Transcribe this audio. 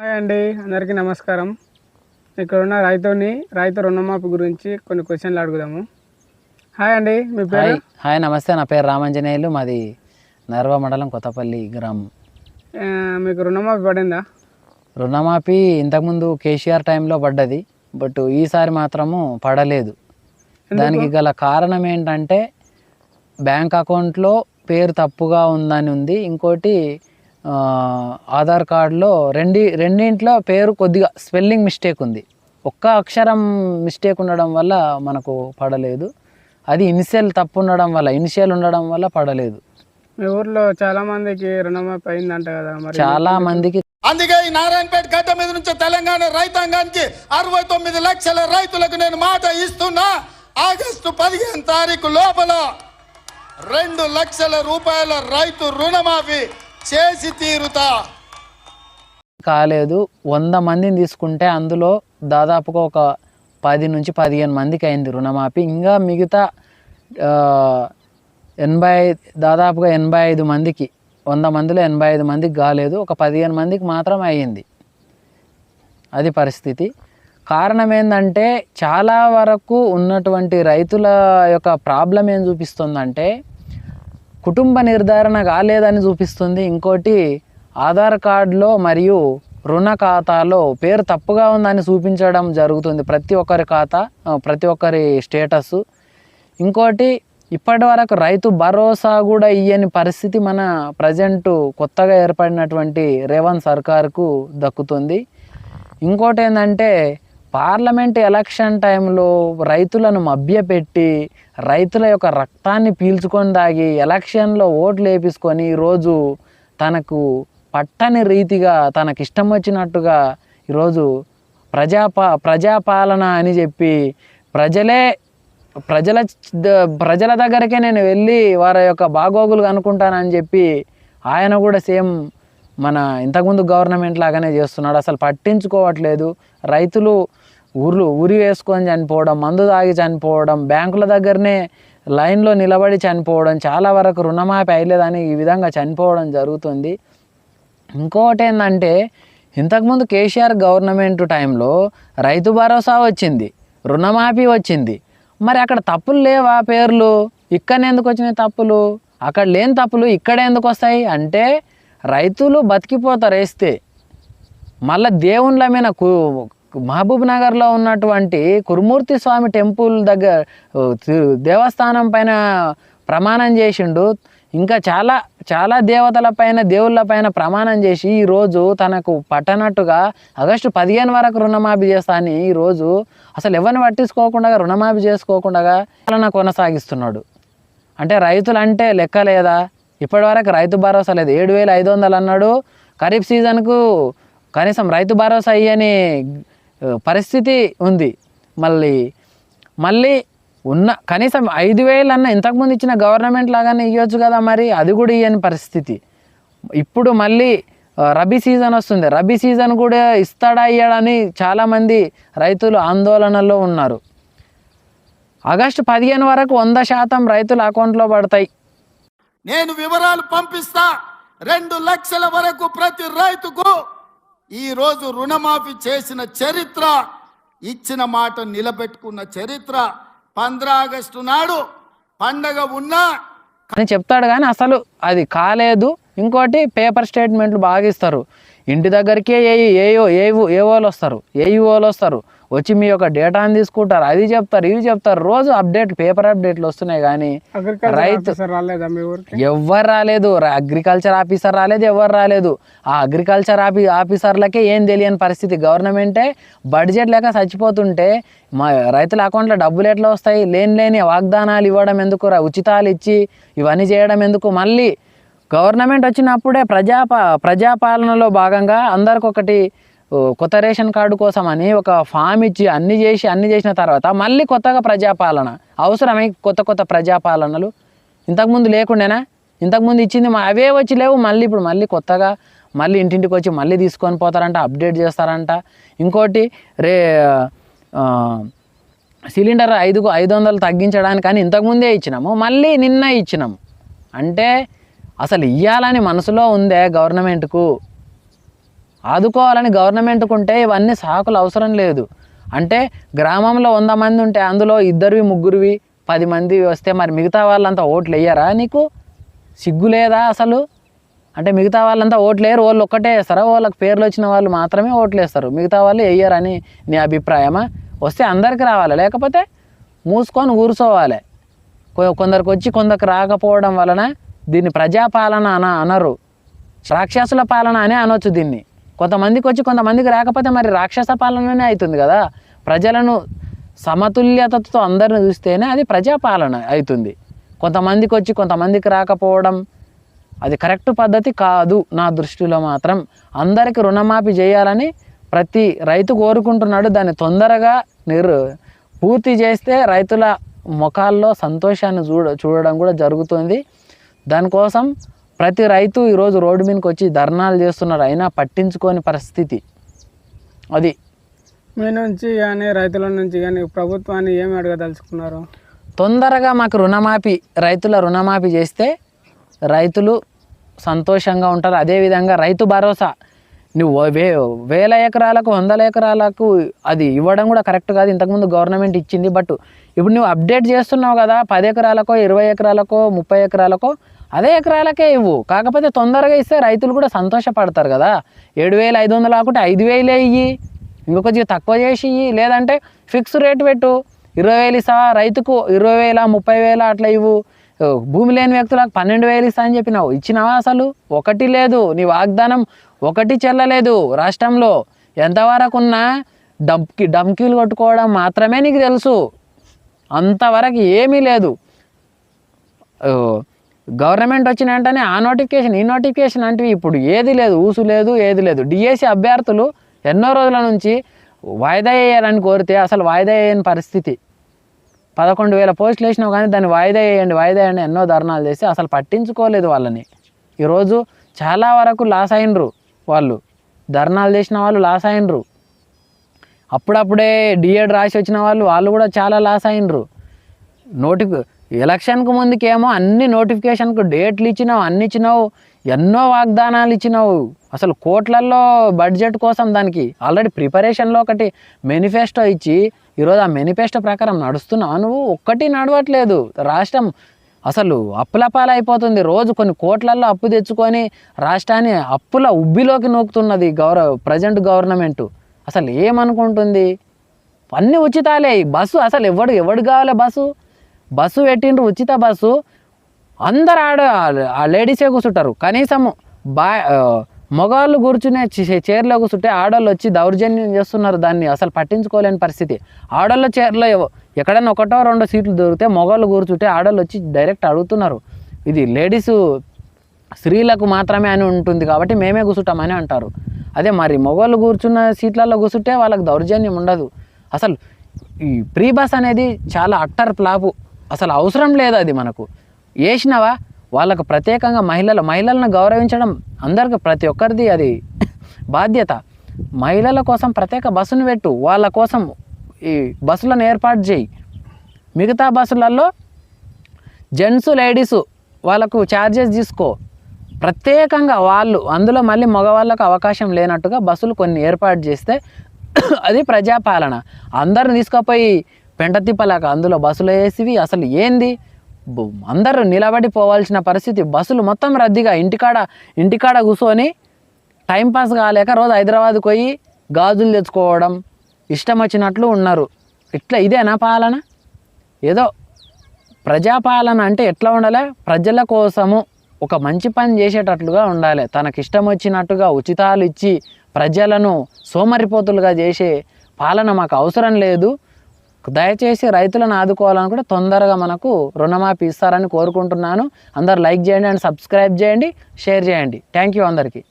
Hi అండి అందరికీ నమస్కారం. ఇక్కడ ఉన్న రైతుని రైతు రుణమాఫీ గురించి కొన్ని క్వశ్చన్లు అడుగుదాము. హాయ్ అండి మీ పేరు? హాయ్ నమస్తే నా పేరు రామాంజనేయులు మాది నర్వ మండలం కొత్తపల్లి గ్రామం. మీకు రుణమాఫీ పడిందా? రుణమాఫీ ఇంతకుముందు కేసీఆర్ టైంలో పడ్డది బట్ ఈసారి మాత్రము పడలేదు. దానికి గల కారణం ఏంటంటే బ్యాంక్ అకౌంట్లో పేరు తప్పుగా ఉందని ఉంది. ఇంకోటి ఆధార్ కార్డులో రెండి రెండింట్లో పేరు కొద్దిగా స్పెల్లింగ్ మిస్టేక్ ఉంది. ఒక్క అక్షరం మిస్టేక్ ఉండడం వల్ల మనకు పడలేదు. అది ఇనిషియల్ తప్పు ఉండడం వల్ల ఇనిషియల్ ఉండడం వల్ల పడలేదు. మీ ఊర్లో చాలా మందికి రుణమాఫీ అయిందంట కదా మరి చాలా మందికి అందుకే ఈ నారాయణపేట గడ్డ మీద నుంచి తెలంగాణ రైతాంగానికి అరవై తొమ్మిది లక్షల రైతులకు నేను మాట ఇస్తున్నా. ఆగస్టు పదిహేను తారీఖు లోపల రెండు లక్షల రూపాయల రైతు రుణమాఫీ చేసి తీరుతా. కాలేదు. వంద మందిని తీసుకుంటే అందులో దాదాపుగా ఒక పది నుంచి పదిహేను మందికి అయింది రుణమాఫీ. ఇంకా మిగతా ఎనభై దాదాపుగా ఎనభై ఐదు మందికి వంద మందిలో ఎనభై ఐదు మందికి కాలేదు. ఒక పదిహేను మందికి మాత్రం అయ్యింది. అది పరిస్థితి. కారణం ఏంటంటే చాలా వరకు ఉన్నటువంటి రైతుల యొక్క ప్రాబ్లం ఏం చూపిస్తుందంటే కుటుంబ నిర్ధారణ కాలేదని చూపిస్తుంది. ఇంకోటి ఆధార్ కార్డులో మరియు రుణ ఖాతాలో పేరు తప్పుగా ఉందని చూపించడం జరుగుతుంది. ప్రతి ఒక్కరి ఖాతా ప్రతి ఒక్కరి స్టేటస్. ఇంకోటి ఇప్పటి వరకు రైతు భరోసా కూడా ఇయ్యని పరిస్థితి మన ప్రజెంట్ కొత్తగా ఏర్పడినటువంటి రేవంత్ సర్కార్కు దక్కుతుంది. ఇంకోటి ఏంటంటే పార్లమెంట్ ఎలక్షన్ టైంలో రైతులను మభ్యపెట్టి రైతుల యొక్క రక్తాన్ని పీల్చుకొని దాగి ఎలక్షన్లో ఓట్లు వేపించుకొని ఈరోజు తనకు పట్టని రీతిగా తనకి ఇష్టం వచ్చినట్టుగా ఈరోజు ప్రజాపా ప్రజాపాలన అని చెప్పి ప్రజలే ప్రజల ద- ప్రజల దగ్గరకే నేను వెళ్ళి వారి యొక్క బాగోగులు కనుక్కుంటానని చెప్పి ఆయన కూడా సేమ్ మన ఇంతకుముందు గవర్నమెంట్ లాగానే చేస్తున్నాడు. అసలు పట్టించుకోవట్లేదు. రైతులు ఊర్లు ఊరి వేసుకొని చనిపోవడం మందు తాగి చనిపోవడం బ్యాంకుల దగ్గరనే లైన్లో నిలబడి చనిపోవడం చాలా వరకు రుణమాఫీ అయ్యలేదని ఈ విధంగా చనిపోవడం జరుగుతుంది. ఇంకోటి ఏంటంటే ఇంతకుముందు కేసీఆర్ గవర్నమెంట్ టైంలో రైతు భరోసా వచ్చింది రుణమాఫీ వచ్చింది. మరి అక్కడ తప్పులు లేవా పేర్లు? ఇక్కడ ఎందుకు వచ్చినాయి తప్పులు? అక్కడ లేని తప్పులు ఇక్కడ ఎందుకు వస్తాయి? అంటే రైతులు బతికిపోతారు వేస్తే. మళ్ళా దేవుళ్ళ మీద కు- మహబూబ్ నగర్లో ఉన్నటువంటి కురుమూర్తి స్వామి టెంపుల్ దగ్గర దేవస్థానం పైన ప్రమాణం చేసిండు. ఇంకా చాలా చాలా దేవతల పైన దేవుళ్ళ పైన ప్రమాణం చేసి ఈరోజు తనకు పట్టనట్టుగా ఆగస్టు పదిహేను వరకు రుణమాఫీ చేస్తా అని ఈరోజు అసలు ఎవరిని పట్టించుకోకుండా రుణమాఫీ చేసుకోకుండా పాలన కొనసాగిస్తున్నాడు. అంటే రైతులు అంటే లెక్క లేదా? ఇప్పటివరకు రైతు భరోసా లేదు. ఏడు వేల ఐదు వందలు అన్నాడు. ఖరీఫ్ సీజన్కు కనీసం రైతు భరోసా అయ్యని పరిస్థితి ఉంది. మళ్ళీ మళ్ళీ ఉన్న కనీసం ఐదు వేలు అన్న ఇంతకుముందు ఇచ్చిన గవర్నమెంట్ లాగానే ఇవ్వచ్చు కదా మరి? అది కూడా ఇవ్వని పరిస్థితి. ఇప్పుడు మళ్ళీ రబీ సీజన్ వస్తుంది. రబీ సీజన్ కూడా ఇస్తాడా అయ్యాడని చాలామంది రైతులు ఆందోళనలో ఉన్నారు. ఆగస్టు పదిహేను వరకు వంద శాతం రైతుల అకౌంట్లో పడతాయి. నేను వివరాలు పంపిస్తా. రెండు లక్షల వరకు ప్రతి రైతుకు ఈరోజు రుణమాఫీ చేసిన చరిత్ర ఇచ్చిన మాట నిలబెట్టుకున్న చరిత్ర పంద్ర ఆగస్టు నాడు పండగ ఉన్నా అని చెప్తాడు కానీ అసలు అది కాలేదు. ఇంకోటి పేపర్ స్టేట్మెంట్లు బాగా ఇస్తారు. ఇంటి దగ్గరికే ఏ ఏయో ఏవో ఏవోలు వస్తారు. ఏఈఓలు వస్తారు. వచ్చి మీ యొక్క డేటాని తీసుకుంటారు. అది చెప్తారు ఇవి చెప్తారు. రోజు అప్డేట్ పేపర్ అప్డేట్లు వస్తున్నాయి కానీ రైతు ఆఫీసర్ రాలేదా అగ్రికల్చర్ ఆఫీసర్ రాలేదు. ఎవరు రాలేదు ఆ అగ్రికల్చర్ ఆఫీ ఆఫీసర్లకే ఏం తెలియని పరిస్థితి. గవర్నమెంటే బడ్జెట్ లేక చచ్చిపోతుంటే మా రైతుల అకౌంట్లో డబ్బులు ఎట్లా వస్తాయి? లేని లేని వాగ్దానాలు ఇవ్వడం ఎందుకు ఉచితాలు ఇచ్చి ఇవన్నీ చేయడం ఎందుకు? మళ్ళీ గవర్నమెంట్ వచ్చినప్పుడే ప్రజాపా ప్రజాపాలనలో భాగంగా అందరికి ఒకటి ఓ, కొత్త రేషన్ కార్డు కోసం అని ఒక ఫామ్ ఇచ్చి అన్ని చేసి అన్ని చేసిన తర్వాత మళ్ళీ కొత్తగా ప్రజాపాలన. అవసరమై కొత్త కొత్త ప్రజాపాలనలు. ఇంతకుముందు లేకుండేనా? ఇంతకుముందు ఇచ్చింది మా అవే వచ్చి లేవు. మళ్ళీ ఇప్పుడు మళ్ళీ కొత్తగా మళ్ళీ ఇంటింటికి వచ్చి మళ్ళీ తీసుకొని పోతారంట అప్డేట్ చేస్తారంట. ఇంకోటి రే సిలిండర్ ఐదుకు ఐదు వందలు తగ్గించడానికి అని ఇంతకుముందే ఇచ్చినాము. మళ్ళీ నిన్న ఇచ్చినాము. అంటే అసలు ఇవ్వాలని మనసులో ఉందే గవర్నమెంట్కు. ఆదుకోవాలని గవర్నమెంట్కు ఉంటే ఇవన్నీ సాకులు అవసరం లేదు. అంటే గ్రామంలో వంద మంది ఉంటే అందులో ఇద్దరివి ముగ్గురివి పది మంది వస్తే మరి మిగతా వాళ్ళంతా ఓట్లు వేయరా నీకు? సిగ్గు లేదా అసలు? అంటే మిగతా వాళ్ళంతా ఓట్లు వేయరు వాళ్ళు ఒక్కటే వేస్తారా? వాళ్ళకి పేర్లు వచ్చిన వాళ్ళు మాత్రమే ఓట్లు వేస్తారు. మిగతా వాళ్ళు వేయరని నీ అభిప్రాయమా? వస్తే అందరికి రావాలి లేకపోతే మూసుకొని కూర్చోవాలి కొ- కొందరికి వచ్చి కొందరికి రాకపోవడం వలన దీన్ని ప్రజాపాలన అన అనరు. రాక్షసుల పాలన అనే అనొచ్చు దీన్ని. కొంతమందికి వచ్చి కొంతమందికి రాకపోతే మరి రాక్షస పాలననే అవుతుంది కదా. ప్రజలను సమతుల్యతతో అందరిని చూస్తేనే అది ప్రజాపాలన అవుతుంది. కొంతమందికి వచ్చి కొంతమందికి రాకపోవడం అది కరెక్ట్ పద్ధతి కాదు నా దృష్టిలో మాత్రం. అందరికీ రుణమాఫీ చేయాలని ప్రతి రైతు కోరుకుంటున్నాడు. దాన్ని తొందరగా నిర్ పూర్తి చేస్తే రైతుల ముఖాల్లో సంతోషాన్ని చూడ చూడడం కూడా జరుగుతుంది. దానికోసం ప్రతి రైతు ఈరోజు రోడ్డు మీదకి వచ్చి ధర్నాలు చేస్తున్నారు. అయినా పట్టించుకోని పరిస్థితి. అది. మీ నుంచి కానీ రైతుల నుంచి కానీ ప్రభుత్వాన్ని ఏమి అడగదలుచుకున్నారు? తొందరగా మాకు రుణమాఫీ రైతుల రుణమాఫీ చేస్తే రైతులు సంతోషంగా ఉంటారు. అదేవిధంగా రైతు భరోసా. నువ్వు వే వేల ఎకరాలకు వందల ఎకరాలకు అది ఇవ్వడం కూడా కరెక్ట్ కాదు. ఇంతకుముందు గవర్నమెంట్ ఇచ్చింది. బట్ ఇప్పుడు నువ్వు అప్డేట్ చేస్తున్నావు కదా. పది ఎకరాలకో ఇరవై ఎకరాలకో ముప్పై ఎకరాలకో అదే ఎకరాలకే ఇవ్వు. కాకపోతే తొందరగా ఇస్తే రైతులు కూడా సంతోషపడతారు కదా. ఏడు వేలు ఐదు వందలు కాకుండా ఐదు వేలే ఇయ్యి ఇంకొకొద్దిగా తక్కువ చేసి ఇయ్యి. లేదంటే ఫిక్స్ రేట్ పెట్టు. ఇరవై వేలు ఇస్తావా? రైతుకు ఇరవై వేల ముప్పై వేల అట్లా ఇవ్వు. భూమి లేని వ్యక్తులకు పన్నెండు వేలు ఇస్తా అని చెప్పినావు. ఇచ్చినావా అసలు? ఒకటి లేదు. నీ వాగ్దానం ఒకటి చెల్లలేదు రాష్ట్రంలో. ఎంతవరకు ఉన్నా డంకి డంకీలు కొట్టుకోవడం మాత్రమే నీకు తెలుసు. అంతవరకు ఏమీ లేదు. గవర్నమెంట్ వచ్చిన వెంటనే ఆ నోటిఫికేషన్ ఈ నోటిఫికేషన్ అంటే ఇప్పుడు ఏది లేదు ఊసు లేదు ఏది లేదు. డిఎస్సి అభ్యర్థులు ఎన్నో రోజుల నుంచి వాయిదా వేయాలని కోరితే అసలు వాయిదా వేయని పరిస్థితి. పదకొండు వేల పోస్టులు వేసినావు కానీ దాన్ని వాయిదా వేయండి వాయిదా వేయండి ఎన్నో ధర్నాలు చేసి అసలు పట్టించుకోలేదు వాళ్ళని. ఈరోజు చాలా వరకు లాస్ అయినరు వాళ్ళు. ధర్నాలు చేసిన వాళ్ళు లాస్ అయినరు. అప్పుడప్పుడే డిఎడ్ రాసి వచ్చిన వాళ్ళు వాళ్ళు కూడా చాలా లాస్ అయినరు. నోటి ఎలక్షన్కు ముందుకేమో అన్ని నోటిఫికేషన్కు డేట్లు ఇచ్చినావు అన్ని ఇచ్చినావు ఎన్నో వాగ్దానాలు ఇచ్చినావు. అసలు కోట్లల్లో బడ్జెట్ కోసం దానికి ఆల్రెడీ ప్రిపరేషన్లో ఒకటి మేనిఫెస్టో ఇచ్చి ఈరోజు ఆ మేనిఫెస్టో ప్రకారం నడుస్తున్నావు నువ్వు? ఒక్కటి నడవట్లేదు. రాష్ట్రం అసలు అప్పులపాలైపోతుంది. రోజు కొన్ని కోట్లల్లో అప్పు తెచ్చుకొని రాష్ట్రాన్ని అప్పుల ఉబ్బిలోకి నూకుతున్నది గౌరవ ప్రజెంట్ గవర్నమెంట్ అసలు ఏమనుకుంటుంది? అన్నీ ఉచితాలే. ఈ బస్సు అసలు ఎవడు ఎవడు కావాలి బస్సు? బస్సు పెట్టిండ్రు ఉచిత బస్సు. అందరు ఆడ ఆ లేడీసే కూర్చుంటారు కనీసం బా మగవాళ్ళు కూర్చునే చీరలో కూర్చుంటే ఆడవాళ్ళు వచ్చి దౌర్జన్యం చేస్తున్నారు దాన్ని. అసలు పట్టించుకోలేని పరిస్థితి. ఆడవాళ్ళ చీరలో ఎక్కడైనా ఒకటో రెండో సీట్లు దొరికితే మగవాళ్ళు కూర్చుంటే ఆడవాళ్ళు వచ్చి డైరెక్ట్ అడుగుతున్నారు. ఇది లేడీసు స్త్రీలకు మాత్రమే అని ఉంటుంది కాబట్టి మేమే కూర్చుంటామని అంటారు. అదే మరి మగవాళ్ళు కూర్చున్న సీట్లలో కూర్చుంటే వాళ్ళకి దౌర్జన్యం ఉండదు. అసలు ఈ ప్రీ బస్ అనేది చాలా అట్టర్ ప్లాపు అసలు అవసరం లేదు అది మనకు? వేసినావా వాళ్ళకు ప్రత్యేకంగా మహిళలు మహిళలను గౌరవించడం అందరికి ప్రతి ఒక్కరిది అది బాధ్యత. మహిళల కోసం ప్రత్యేక బస్సును పెట్టు వాళ్ళ కోసం ఈ బస్సులను ఏర్పాటు చేయి. మిగతా బస్సులలో జెంట్స్ లేడీస్ వాళ్ళకు ఛార్జెస్ తీసుకో. ప్రత్యేకంగా వాళ్ళు అందులో మళ్ళీ మగవాళ్ళకు అవకాశం లేనట్టుగా బస్సులు కొన్ని ఏర్పాటు చేస్తే అది ప్రజాపాలన. అందరిని తీసుకుపోయి పెంట తిప్పలేక అందులో బస్సులు వేసివి. అసలు ఏంది? అందరూ నిలబడి పోవాల్సిన పరిస్థితి. బస్సులు మొత్తం రద్దీగా. ఇంటికాడ ఇంటికాడ కూర్చొని టైంపాస్ కాలేక రోజు హైదరాబాద్కి పోయి గాజులు తెచ్చుకోవడం ఇష్టం వచ్చినట్లు ఉన్నారు. ఇట్లా ఇదేనా పాలన? ఏదో ప్రజాపాలన అంటే ఎట్లా ఉండాలి? ప్రజల కోసము ఒక మంచి పని చేసేటట్లుగా ఉండాలి. తనకి ఇష్టం వచ్చినట్టుగా ఉచితాలు ఇచ్చి ప్రజలను సోమరిపోతులుగా చేసే పాలన మాకు అవసరం లేదు. దయచేసి రైతులను ఆదుకోవాలని కూడా తొందరగా మనకు రుణమాఫీ ఇస్తారని కోరుకుంటున్నాను. అందరు లైక్ చేయండి అండ్ సబ్స్క్రైబ్ చేయండి షేర్ చేయండి. థ్యాంక్ యూ అందరికీ.